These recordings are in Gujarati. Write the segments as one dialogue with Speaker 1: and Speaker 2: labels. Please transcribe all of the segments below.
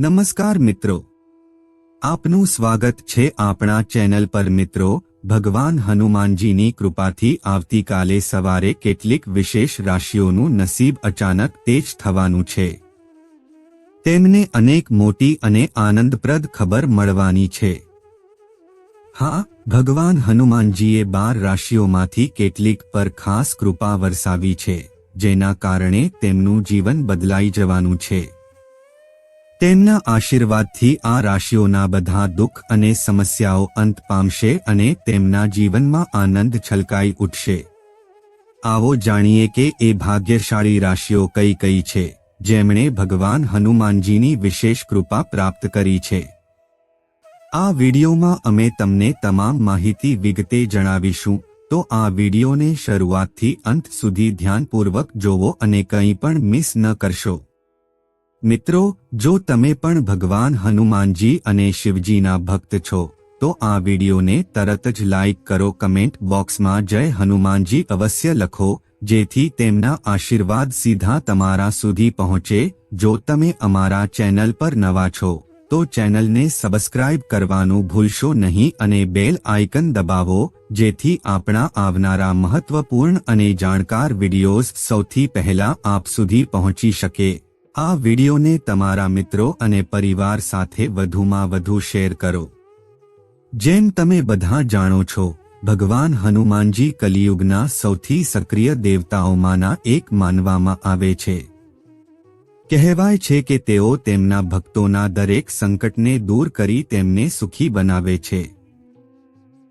Speaker 1: નમસ્કાર મિત્રો. આપનું સ્વાગત છે આપણા ચેનલ પર મિત્રો, ભગવાન હનુમાનજીની કૃપાથી આવતીકાલે સવારે કેટલીક વિશેષ રાશિઓનું નસીબ અચાનક તેજ થવાનું છે. તેમને અનેક મોટી અને આનંદપ્રદ ખબર મળવાની છે. હા, ભગવાન હનુમાનજીએ બાર રાશિઓમાંથી કેટલીક પર ખાસ કૃપા વરસાવી છે, જેના કારણે તેમનું જીવન બદલાઈ જવાનું છે. તેમના આશીર્વાદથી આ રાશિઓના બધા દુઃખ અને સમસ્યાઓ અંત પામશે અને તેમના જીવનમાં આનંદ છલકાઈ ઉઠશે. આવો જાણીએ કે એ ભાગ્યશાળી રાશિઓ કઈ કઈ છે, જેમણે ભગવાન હનુમાનજીની વિશેષ કૃપા પ્રાપ્ત કરી છે. આ વિડીયોમાં અમે તમને તમામ માહિતી વિગતે જણાવીશું, તો આ વિડીયોને શરૂઆતથી અંત સુધી ધ્યાનપૂર્વક જોવો અને કંઈ પણ મિસ ન કરશો. મિત્રો, જો તમે પણ ભગવાન હનુમાનજી અને શિવજીના ભક્ત છો, તો આ વિડીયોને તરત જ લાઇક કરો. કમેન્ટ બોક્સમાં જય હનુમાનજી અવશ્ય લખો, જેથી તેમના આશીર્વાદ સીધા તમારા સુધી પહોંચે. જો તમે અમારા ચેનલ પર નવા છો, તો ચેનલને સબસ્ક્રાઇબ કરવાનું ભૂલશો નહીં અને બેલ આઇકન દબાવો, જેથી આપણા આવનારા મહત્વપૂર્ણ અને જાણકાર વિડીયોઝ સૌથી પહેલા આપ સુધી પહોંચી શકે. આ વિડીયોને તમારા મિત્રો અને પરિવાર સાથે વધુમાં વધુ શેર કરો. જેમ તમે બધા જાણો છો, ભગવાન હનુમાનજી કલિયુગના સૌથી સક્રિય દેવતાઓમાંના એક માનવામાં આવે છે. કહેવાય છે કે તેઓ તેમના ભક્તોના દરેક સંકટને દૂર કરી તેમને સુખી બનાવે છે.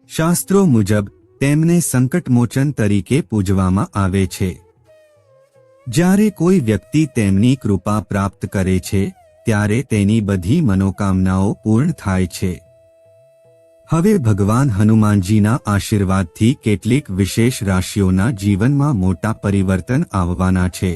Speaker 1: શાસ્ત્રો મુજબ, તેમને સંકટમોચન તરીકે પૂજવામાં આવે છે. જ્યારે કોઈ વ્યક્તિ તેમની કૃપા પ્રાપ્ત કરે છે, ત્યારે તેની બધી મનોકામનાઓ પૂર્ણ થાય છે. હવે ભગવાન હનુમાનજીના આશીર્વાદથી કેટલીક વિશેષ રાશિઓના જીવનમાં મોટા પરિવર્તન આવવાના છે.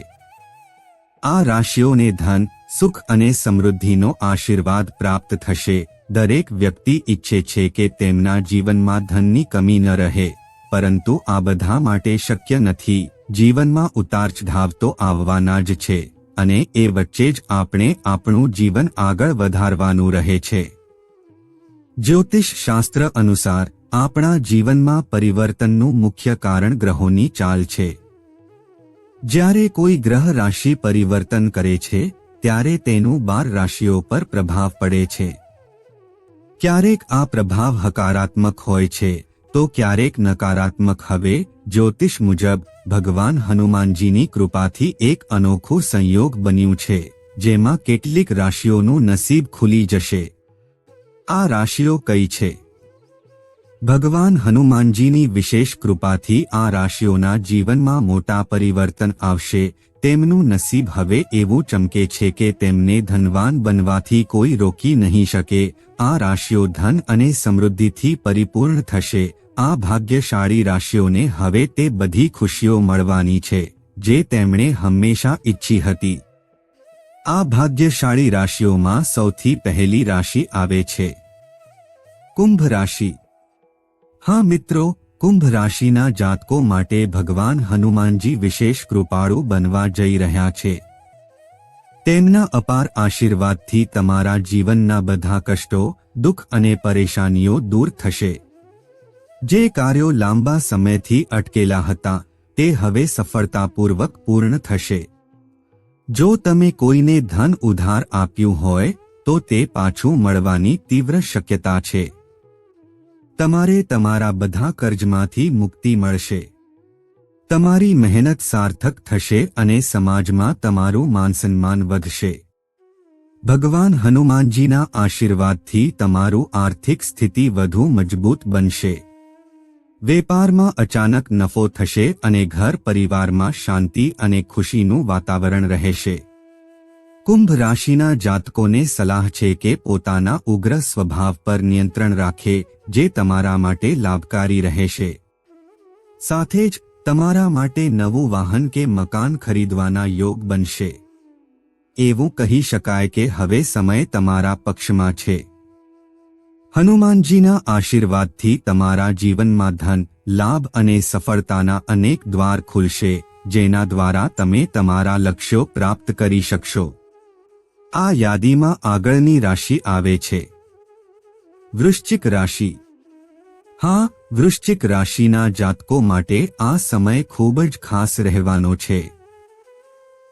Speaker 1: આ રાશિઓને ધન, સુખ અને સમૃદ્ધિનો આશીર્વાદ પ્રાપ્ત થશે. દરેક વ્યક્તિ ઈચ્છે છે કે તેમના જીવનમાં ધનની કમી ન રહે, પરંતુ આ બધા માટે શક્ય નથી. જીવનમાં ઉતાર ચઢાવ તો આવવાના જ છે અને એ વચ્ચે જ આપણે આપણું જીવન આગળ વધારવાનું રહે છે. જ્યોતિષ શાસ્ત્ર અનુસાર આપણા જીવનમાં પરિવર્તનનું મુખ્ય કારણ ગ્રહોની ચાલ છે. જ્યારે કોઈ ગ્રહ રાશિ પરિવર્તન કરે છે, ત્યારે તેનું બાર રાશિઓ પર પ્રભાવ પડે છે. ક્યારેક આ પ્રભાવ હકારાત્મક હોય છે તો ક્યારેક નકારાત્મક હવે, જ્યોતિષ મુજબ, ભગવાન હનુમાનજીની કૃપાથી એક અનોખું સંયોગ બન્યું છે, જેમાં કેટલીક રાશિઓનું નસીબ ખુલી જશે. આ રાશિઓ કઈ છે? ભગવાન હનુમાનજીની વિશેષ કૃપાથી આ રાશિઓના જીવનમાં મોટા પરિવર્તન આવશે તેમનું નસીબ હવે એવું ચમકે છે કે તેમને ધનવાન બનવાથી કોઈ રોકી નહીં શકે. આ રાશિઓ ધન અને સમૃદ્ધિથી પરિપૂર્ણ થશે. આ ભાગ્યશાળી રાશિઓને હવે તે બધી ખુશીઓ મળવાની છે, જે તેમણે હંમેશા ઈચ્છી હતી. આ ભાગ્યશાળી રાશિઓમાં સૌથી પહેલી રાશિ આવે છે. કુંભ રાશિ. હા મિત્રો કુંભ રાશિના જાતકો માટે ભગવાન હનુમાનજી વિશેષ કૃપાળુ બનવા જઈ રહ્યા છે. તેમના અપાર આશીર્વાદથી તમારા જીવનના બધા કષ્ટો, દુઃખ અને પરેશાનીઓ દૂર થશે. જે કાર્યો લાંબા સમયથી અટકેલા હતા, તે હવે સફળતાપૂર્વક પૂર્ણ થશે. જો તમે કોઈને ધન ઉધાર આપ્યું હોય, તો તે પાછું મળવાની તીવ્ર શક્યતા છે. તમારે તમારા બધા કર્જમાંથી મુક્તિ મળશે. તમારી મહેનત સાર્થક થશે અને સમાજમાં તમારું માનસન્માન વધશે. ભગવાન હનુમાનજીના આશીર્વાદથી તમારું આર્થિક સ્થિતિ વધુ મજબૂત બનશે. વેપારમાં અચાનક નફો થશે અને ઘર પરિવારમાં શાંતિ અને ખુશીનું વાતાવરણ રહેશે. કુંભ રાશિના જાતકોને સલાહ છે કે પોતાના ઉગ્ર સ્વભાવ પર નિયંત્રણ રાખે, જે તમારા માટે લાભકારી રહેશે. સાથે જ, તમારા માટે નવું વાહન કે મકાન ખરીદવાના યોગ બનશે. એવું કહી શકાય કે હવે સમય તમારા પક્ષમાં છે. હનુમાનજીના આશીર્વાદથી તમારા જીવનમાં ધન, લાભ અને સફળતાના અનેક દ્વાર ખુલશે, જેના દ્વારા તમે તમારા લક્ષ્યો પ્રાપ્ત કરી શકશો. આ યાદીમાં આગળની રાશિ આવે છે. વૃશ્ચિક રાશિ. હા, વૃશ્ચિક રાશિના જાતકો માટે આ સમય ખૂબ જ ખાસ રહેવાનો છે.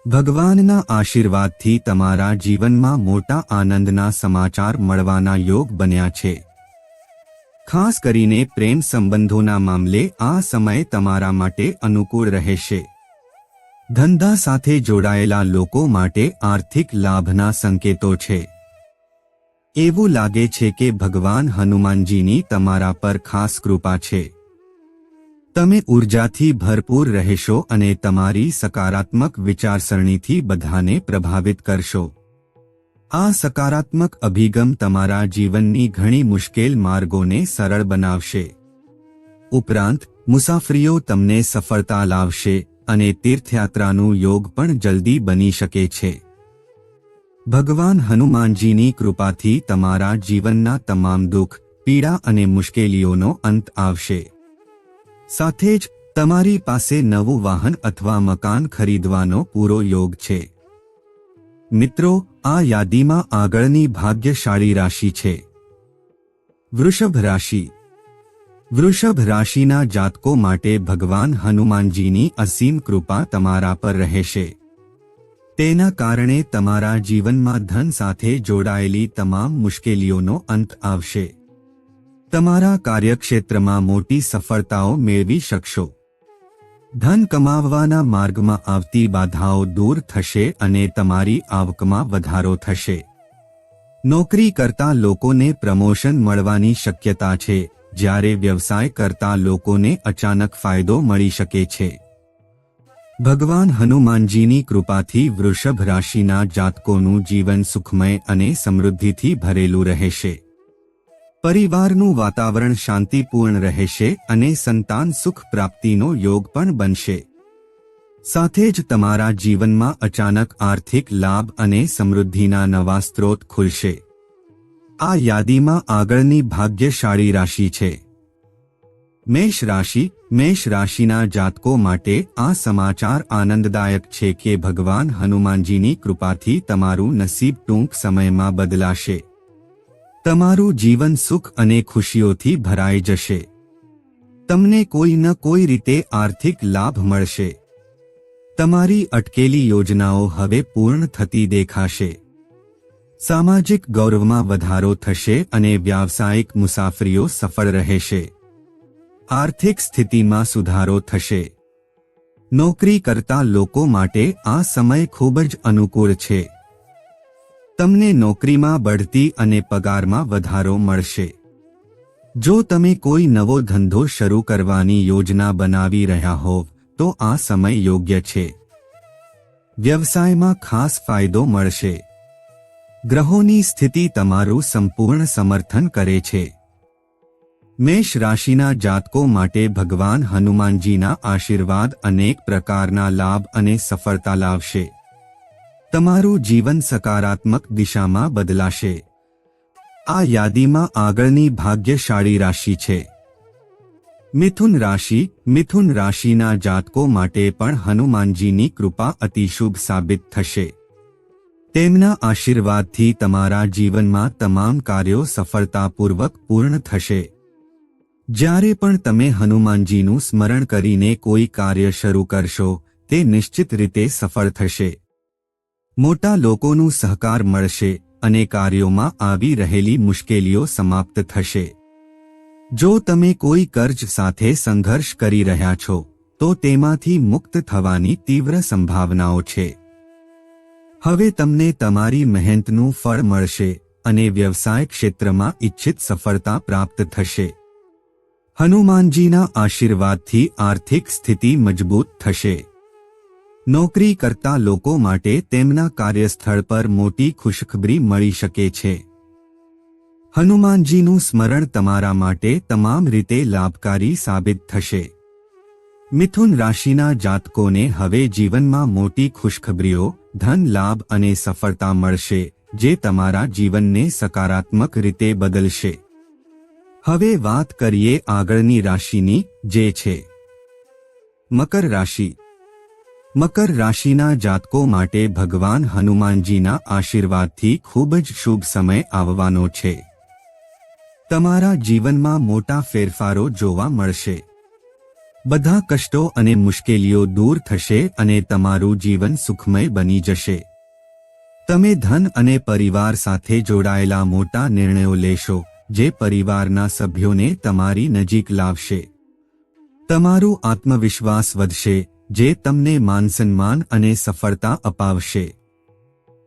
Speaker 1: ભગવાનના આશીર્વાદથી તમારા જીવનમાં મોટા આનંદના સમાચાર મળવાના યોગ બન્યા છે. ખાસ કરીને પ્રેમ સંબંધોના મામલે આ સમય તમારા માટે અનુકૂળ રહેશે. ધંધા સાથે જોડાયેલા લોકો માટે આર્થિક લાભના સંકેતો છે. એવું લાગે છે કે ભગવાન હનુમાનજીની તમારા પર ખાસ કૃપા છે. તમે ઉર્જાથી ભરપૂર રહેશો અને તમારી સકારાત્મક વિચારસરણીથી બધાને પ્રભાવિત કરશો. આ સકારાત્મક અભિગમ તમારા જીવનની ઘણી મુશ્કેલ માર્ગોને સરળ બનાવશે. ઉપરાંત, મુસાફરીઓ તમને સફળતા લાવશે. અને તીર્થયાત્રાનું યોગ પણ જલ્દી બની શકે છે. ભગવાન હનુમાનજીની કૃપાથી તમારા જીવનના તમામ દુઃખ, પીડા અને મુશ્કેલીઓનો અંત આવશે. સાથે જ, તમારી પાસે નવું વાહન અથવા મકાન ખરીદવાનો પૂરો યોગ છે. મિત્રો, આ યાદીમાં આગળની ભાગ્યશાળી રાશિ છે. વૃષભ રાશિ. વૃષભ રાશિના જાતકો માટે ભગવાન હનુમાનજીની અસીમ કૃપા તમારા પર રહેશે. તેના કારણે તમારા જીવનમાં ધન સાથે જોડાયેલી તમામ મુશ્કેલીઓનો અંત આવશે. તમારા કાર્યક્ષેત્રમાં મોટી સફળતાઓ મેળવી શકશો. ધન કમાવવાના માર્ગમાં આવતી બાધાઓ દૂર થશે અને તમારી આવકમાં વધારો થશે. નોકરી કરતા લોકોને પ્રમોશન મળવાની શક્યતા છે. જ્યારે વ્યવસાય કરતા લોકોને અચાનક ફાયદો મળી શકે છે. ભગવાન હનુમાનજીની કૃપાથી વૃષભ રાશિના જાતકોનું જીવન સુખમય અને સમૃદ્ધિથી ભરેલું રહેશે. પરિવારનું વાતાવરણ શાંતિપૂર્ણ રહેશે અને સંતાન સુખ પ્રાપ્તિનો યોગ પણ બનશે. સાથે જ તમારા જીવનમાં અચાનક આર્થિક લાભ અને સમૃદ્ધિના નવા સ્ત્રોત ખુલશે. આ યાદીમાં આગળની ભાગ્યશાળી રાશિ છે. મેષ રાશિ, મેષ રાશિના જાતકો માટે આ સમાચાર આનંદદાયક છે કે ભગવાન હનુમાનજીની કૃપાથી તમારું નસીબ ટૂંક સમયમાં બદલાશે. તમારું જીવન સુખ અને ખુશીઓથી ભરાઈ જશે. તમને કોઈ ન કોઈ રીતે આર્થિક લાભ મળશે. તમારી અટકેલી યોજનાઓ હવે પૂર્ણ થતી દેખાશે. સામાજિક ગૌરવમાં વધારો થશે અને વ્યાવસાયિક મુસાફરીઓ સફળ રહેશે. આર્થિક સ્થિતિમાં સુધારો થશે. નોકરી કરતા લોકો માટે આ સમય ખૂબ જ અનુકૂળ છે. તમને નોકરીમાં બઢતી અને પગારમાં વધારો મળશે. જો તમે કોઈ નવો ધંધો શરૂ કરવાની યોજના બનાવી રહ્યા હોવ, તો આ સમય યોગ્ય છે. વ્યવસાયમાં ખાસ ફાયદો મળશે. ગ્રહોની સ્થિતિ તમારું સંપૂર્ણ સમર્થન કરે છે. મેષ રાશિના જાતકો માટે ભગવાન હનુમાનજીના આશીર્વાદ અનેક પ્રકારના લાભ અને સફળતા લાવશે. તમારું જીવન સકારાત્મક દિશામાં બદલાશે. આ યાદીમાં આગળની ભાગ્યશાળી રાશિ છે. મિથુન રાશિ, મિથુન રાશિના જાતકો માટે પણ હનુમાનજીની કૃપા અતિશુભ સાબિત થશે. તેમના આશીર્વાદથી તમારા જીવનમાં તમામ કાર્યો સફળતાપૂર્વક પૂર્ણ થશે. જ્યારે પણ તમે હનુમાનજીનું સ્મરણ કરીને કોઈ કાર્ય શરૂ કરશો, તે નિશ્ચિત રીતે સફળ થશે. મોટા લોકોનું સહકાર મળશે અને કાર્યોમાં આવી રહેલી મુશ્કેલીઓ સમાપ્ત થશે. જો તમે કોઈ કર્જ સાથે સંઘર્ષ કરી રહ્યા છો, તો તેમાંથી મુક્ત થવાની તીવ્ર સંભાવનાઓ છે. હવે તમને તમારી મહેનતનું ફળ મળશે અને વ્યવસાય ક્ષેત્રમાં ઇચ્છિત સફળતા પ્રાપ્ત થશે. હનુમાનજીના આશીર્વાદથી આર્થિક સ્થિતિ મજબૂત થશે. નોકરી કરતા લોકો માટે તેમના કાર્યસ્થળ પર મોટી ખુશખબરી મળી શકે છે. હનુમાનજીનું સ્મરણ તમારા માટે તમામ રીતે લાભકારી સાબિત થશે. મિથુન રાશિના જાતકોને હવે જીવનમાં મોટી ખુશખબરીઓ ધન, લાભ અને સફળતા મળશે, જે તમારા જીવનને સકારાત્મક રીતે બદલશે. હવે વાત કરીએ આગળની રાશિની, જે છે. મકર રાશિ. મકર રાશિના જાતકો માટે ભગવાન હનુમાનજીના આશીર્વાદથી ખૂબ જ શુભ સમય આવવાનો છે. તમારા જીવનમાં મોટા ફેરફારો જોવા મળશે. બધા કષ્ટો અને મુશ્કેલીઓ દૂર થશે અને તમારું જીવન સુખમય બની જશે. તમે ધન અને પરિવાર સાથે જોડાયેલા મોટા નિર્ણયો લેશો, જે પરિવારના સભ્યોને તમારી નજીક લાવશે. તમારું આત્મવિશ્વાસ વધશે, જે તમને માનસન્માન અને સફળતા અપાવશે.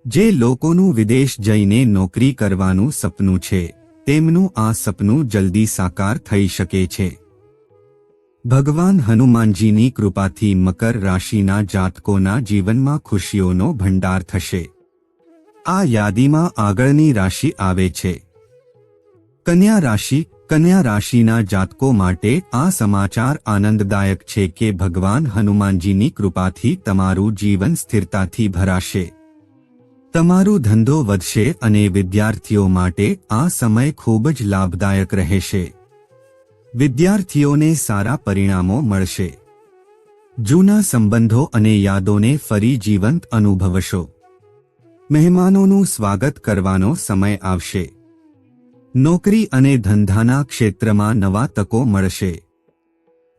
Speaker 1: જે લોકોનું વિદેશ જઈને નોકરી કરવાનું સપનું છે, તેમનું આ સપનું જલ્દી સાકાર થઈ શકે છે. ભગવાન હનુમાનજીની કૃપાથી મકર રાશિના જાતકોના જીવનમાં ખુશીઓનો ભંડાર થશે. આ યાદીમાં આગળની રાશિ આવે છે. કન્યા રાશિ, કન્યા રાશિના જાતકો માટે આ સમાચાર આનંદદાયક છે કે ભગવાન હનુમાનજીની કૃપાથી તમારું જીવન સ્થિરતાથી ભરાશે. તમારું ધંધો વધશે અને વિદ્યાર્થીઓ માટે આ સમય ખૂબ જ લાભદાયક રહેશે. વિદ્યાર્થીઓને સારા પરિણામો મળશે. જૂના સંબંધો અને યાદોને ફરી જીવંત અનુભવશો. મહેમાનોનું સ્વાગત કરવાનો સમય આવશે. નોકરી અને ધંધાના ક્ષેત્રમાં નવા તકો મળશે.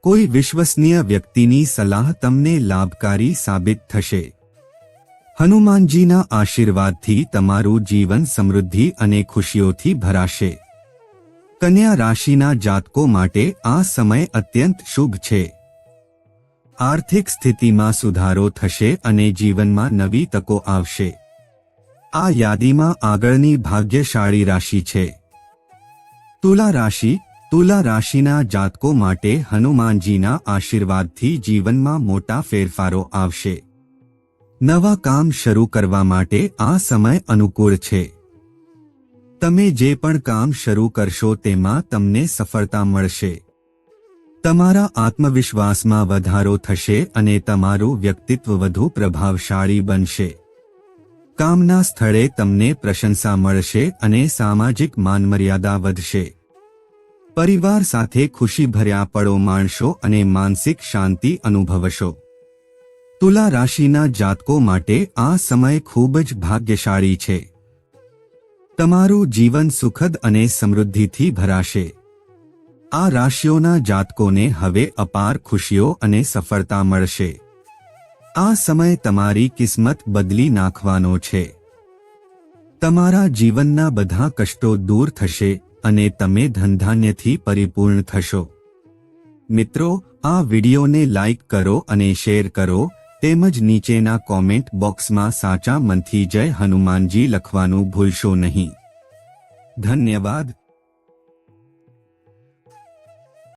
Speaker 1: કોઈ વિશ્વસનીય વ્યક્તિની સલાહ તમને લાભકારી સાબિત થશે. હનુમાનજીના આશીર્વાદથી તમારું જીવન સમૃદ્ધિ અને ખુશીઓથી ભરાશે. કન્યા રાશિના જાતકો માટે આ સમય અત્યંત શુભ છે. આર્થિક સ્થિતિમાં સુધારો થશે અને જીવનમાં નવી તકો આવશે. આ યાદીમાં આગળની ભાગ્યશાળી રાશિ છે. તુલા રાશિ, તુલા રાશિના જાતકો માટે હનુમાનજીના આશીર્વાદથી જીવનમાં મોટા ફેરફારો આવશે. નવા કામ શરૂ કરવા માટે આ સમય અનુકૂળ છે. તમે જે પણ કામ શરૂ કરશો તેમાં તમને સફળતા મળશે. તમારા આત્મવિશ્વાસમાં વધારો થશે અને તમારું વ્યક્તિત્વ વધુ પ્રભાવશાળી બનશે. કામના સ્થળે તમને પ્રશંસા મળશે અને સામાજિક માનમર્યાદા વધશે. પરિવાર સાથે ખુશીભર્યા પળો માણશો અને માનસિક શાંતિ અનુભવશો. તુલા રાશિના જાતકો માટે આ સમય ખૂબ જ ભાગ્યશાળી છે. તમારું જીવન સુખદ અને સમૃદ્ધિથી ભરાશે. આ રાશિઓના જાતકોને હવે અપાર ખુશીઓ અને સફળતા મળશે. આ સમય તમારી કિસ્મત બદલી નાખવાનો છે. તમારા જીવનના બધા કષ્ટો દૂર થશે અને તમે ધનધાન્યથી પરિપૂર્ણ થશો. મિત્રો, આ વિડિયોને લાઇક કરો અને શેર કરો. તેમજ નીચેના કોમેન્ટ બોક્સમાં સાચા મનથી જય હનુમાનજી લખવાનું ભૂલશો નહીં. ધન્યવાદ.